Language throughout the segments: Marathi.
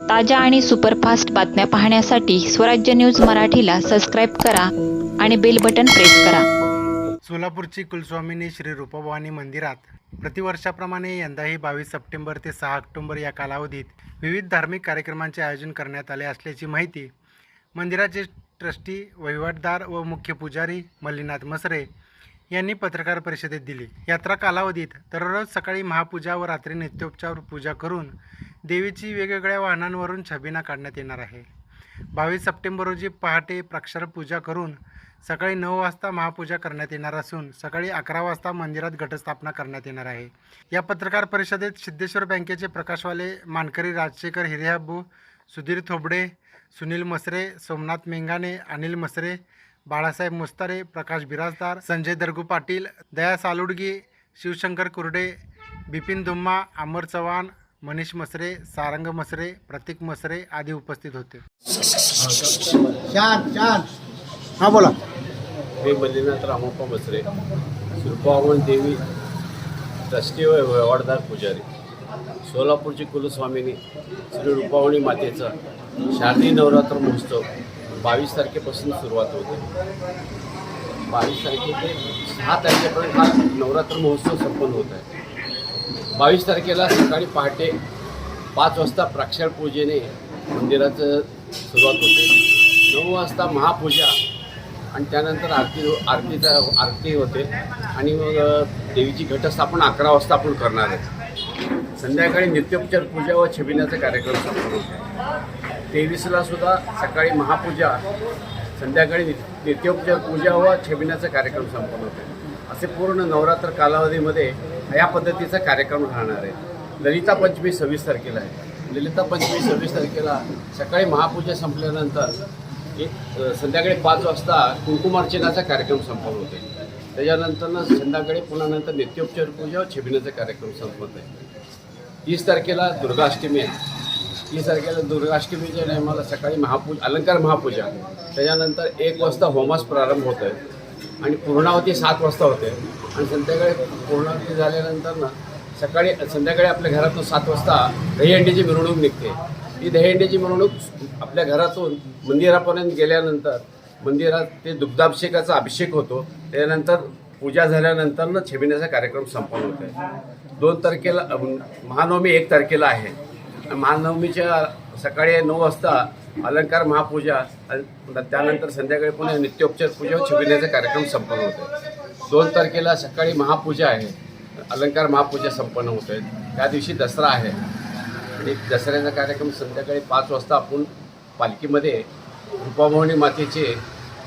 ताज्या आणि सुपरफास्ट बातम्या पाहण्यासाठी स्वराज्य न्यूज मराठीला सबस्क्राईब करा आणि बेल बटन प्रेस करा. सोलापूरची कुलस्वामिनी श्री रूपभवानी मंदिरात प्रतिवर्षाप्रमाणे यंदाही बावीस सप्टेंबर ते सहा ऑक्टोबर या कालावधीत विविध धार्मिक कार्यक्रमांचे आयोजन करण्यात आले असल्याची माहिती मंदिराचे ट्रस्टी वहिवाटदार व मुख्य पुजारी मल्लीनाथ मसरे यांनी पत्रकार परिषदेत दिली. यात्रा कालावधीत दररोज सकाळी महापूजा व रात्री नित्योपचार पूजा करून देवीची वेगवेगळ्या वाहनांवरून छबिना काढण्यात येणार आहे. बावीस सप्टेंबर रोजी पहाटे प्राक्षर पूजा करून सकाळी नऊ वाजता महापूजा करण्यात येणार असून सकाळी अकरा वाजता मंदिरात घटस्थापना करण्यात येणार आहे. या पत्रकार परिषदेत सिद्धेश्वर बँकेचे प्रकाशवाले मानकरी राजशेखर हिरेहाबू सुधीर थोबडे सुनील मसरे सोमनाथ मेंगाने अनिल मसरे बाळासाहेब मुस्तारे प्रकाश बिराजदार संजय दरगू पाटील दया सालुडगी शिवशंकर कुर्डे बिपिन दुम्मा अमर चव्हाण मनीष मसरे सारंग मसरे प्रतीक मसरे आदी उपस्थित होते. चार चार. हां बोला. मी मल्लीनाथ रामप्पा मसरे श्रीपावन देवी ट्रस्टी व व्यवहारदार पुजारी. सोलापूरची कुलस्वामिनी श्री रूपावणी मातेचा शारदीय नवरात्र महोत्सव बावीस तारखेपासून सुरुवात होते. बावीस तारखे ते सहा तारखेपर्यंत हा नवरात्र महोत्सव संपन्न होत आहे. बावीस तारखेला सकाळी पहाटे पाच वाजता प्राक्षर पूजेने मंदिराचं सुरुवात होते. नऊ वाजता महापूजा आणि त्यानंतर आरती आरतीचा आरती होते. आणि मग देवीची घटस्थापना अकरा वाजता आपण करणार आहे. संध्याकाळी नित्योपचार पूजा व छबिण्याचा कार्यक्रम संपन्न होतो. तेवीसला सुद्धा सकाळी महापूजा संध्याकाळी नित- नित्योपचार पूजा व छबिण्याचा कार्यक्रम संपन्न होते. असे पूर्ण नवरात्र कालावधीमध्ये या पद्धतीचा कार्यक्रम राहणार आहे. ललिता पंचमी सव्वीस तारखेला आहे. ललिता पंचमी सव्वीस तारखेला सकाळी महापूजा संपल्यानंतर एक संध्याकाळी पाच वाजता कुंकुमार्चनाचा कार्यक्रम संपन्न होते त्याच्यानंतर संध्याकाळी पुन्हा नंतर नित्योपचार पूजा व छबिण्याचा कार्यक्रम संपत आहे तीस तारखेला दुर्गाष्टमी आहे. तीस तारखेला दुर्गाष्टमीच्या टायमाला सकाळी महापूजा अलंकार महापूजा. त्याच्यानंतर एक वाजता होमास प्रारंभ होत आहे आणि पूर्णावती सात वाजता होते. आणि संध्याकाळी पूर्णावती झाल्यानंतर ना सकाळी संध्याकाळी आपल्या घरातून सात वाजता दहीहंडीची मिरवणूक निघते. ही दहीहंडीची मिरवणूक आपल्या घरातून मंदिरापर्यंत गेल्यानंतर मंदिरात ते दुग्धाभिषेकाचा अभिषेक होतो. त्यानंतर पूजा झाल्यानंतर ना छेबिण्याचा कार्यक्रम संपन्न होतो दोन तारखेला महानवमी एक तारखेला आहे. महानवमीच्या सकाळी नऊ वाजता अलंकार महापूजा आणि त्यानंतर संध्याकाळी पुन्हा नित्योपचार पूजा व कार्यक्रम संपन्न होतो आहे दोन तारखेला सकाळी महापूजा आहे. अलंकार महापूजा संपन्न होत आहे त्या दिवशी दसरा आहे. आणि दसऱ्याचा कार्यक्रम संध्याकाळी पाच वाजता आपण पालखीमध्ये रूपाभवानी मातेचे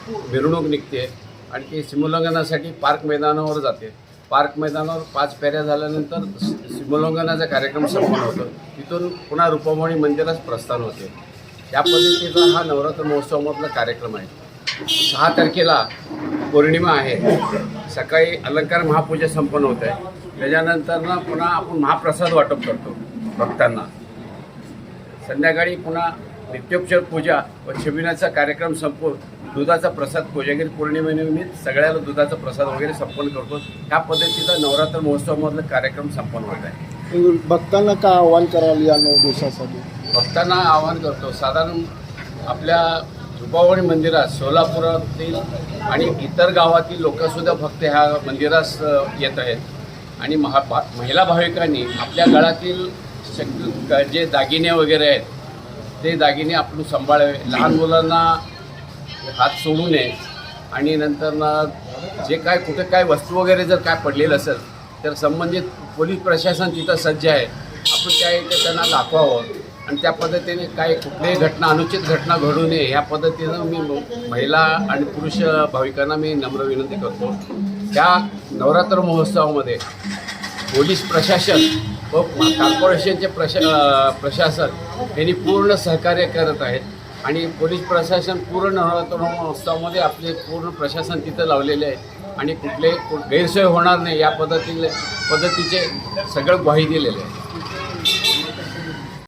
मिरवणूक निघते आणि ती सिमोल्लंघनासाठी पार्क मैदानावर जाते. पार्क मैदानावर पाच फेऱ्या झाल्यानंतर सि- सिमोल्लंघनाचा कार्यक्रम संपन्न होतो. तिथून पुन्हा रूपाभवणी मंदिरात प्रस्थान होते. या पद्धतीचा हा नवरात्र महोत्सवामधला कार्यक्रम आहे. सहा तारखेला पौर्णिमा आहे. सकाळी अलंकार महापूजा संपन्न होत आहे. त्याच्यानंतरनं पुन्हा आपण महाप्रसाद वाटप करतो भक्तांना. संध्याकाळी पुन्हा नित्योपचार पूजा व छबिनाचा कार्यक्रम संपवून दुधाचा प्रसाद कोजागिरी पौर्णिमेनिमित्त सगळ्याला दुधाचा प्रसाद वगैरे संपन्न करतो. ह्या पद्धतीचा नवरात्र महोत्सवामधला कार्यक्रम संपन्न होत आहे. भक्तांना काय आव्हान कराल या नऊ दिवसासाठी? भक्तांना आवाहन करतो साधारण आपल्या रुपावणी मंदिरात सोलापुरातील आणि इतर गावातील लोकसुद्धा भक्त ह्या मंदिरास येत आहेत. आणि महा भा- महिला भाविकांनी आपल्या गळातील शक्य जे दागिने वगैरे आहेत ते दागिने आपण सांभाळावे लहान मुलांना हात सोडू नये आणि नंतर ना जे काय कुठे काय वस्तू वगैरे जर काय पडलेलं असेल तर संबंधित पोलीस प्रशासन तिथं सज्ज आहे. आपण त्या इथे त्यांना दाखवावं. आणि त्या पद्धतीने काय कुठल्याही घटना अनुचित घटना घडू नये ह्या पद्धतीनं मी म- महिला आणि पुरुष भाविकांना मी नम्र विनंती करतो. त्या नवरात्र महोत्सवामध्ये पोलीस प्रशासन व कॉर्पोरेशनचे प्रशा प्रशासन यांनी पूर्ण सहकार्य करत आहेत. आणि पोलीस प्रशासन पूर्ण नवरात्र महोत्सवामध्ये आपले पूर्ण प्रशासन तिथं लावलेले आहे. आणि कुठले गैरसोय होणार नाही या पद्धतीने पद्धतीचे सगळं ग्वाही दिलेले आहे.